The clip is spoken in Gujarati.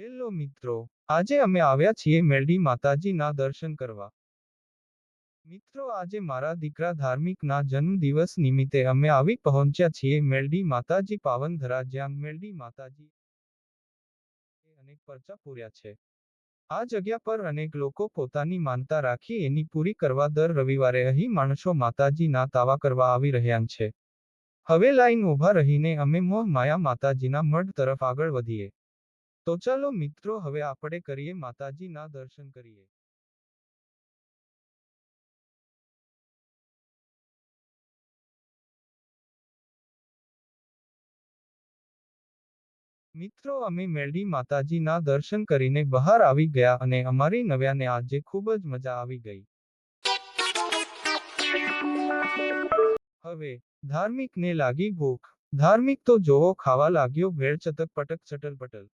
હેલો મિત્રો, આજે અમે આવ્યા છીએ મેલડી માતાજીના દર્શન કરવા. મિત્રો, આજે મારા દીકરા ધાર્મિકના જન્મદિવસ નિમિત્તે અમે આવી પહોંચ્યા છીએ મેલડી માતાજી પાવનધરા, જ્યાં મેલડી માતાજી અનેક પરચા પૂર્યા છે. આ જગ્યા પર અનેક લોકો પોતાની માનતા રાખી એની પૂરી કરવા દર રવિવારે અહીં માણસો માતાજીના તાવા કરવા આવી રહ્યા છે. હવે લાઈન ઊભા રહીને અમે મોહ માયા માતાજીના મઢ તરફ આગળ વધીએ. તો ચાલો મિત્રો, હવે આપણે કરીએ માતાજીના દર્શન કરીએ. મિત્રો, અમે મેરડી માતાજીના દર્શન કરીને બહાર આવી ગયા અને અમારી નવ્યાને આજે ખૂબ જ મજા આવી ગઈ. હવે, ધાર્મિકને લાગી ભૂખ. ધાર્મિક તો જોવો, ખાવા લાગ્યો ભેળ ચતક પટક ચટલ પટલ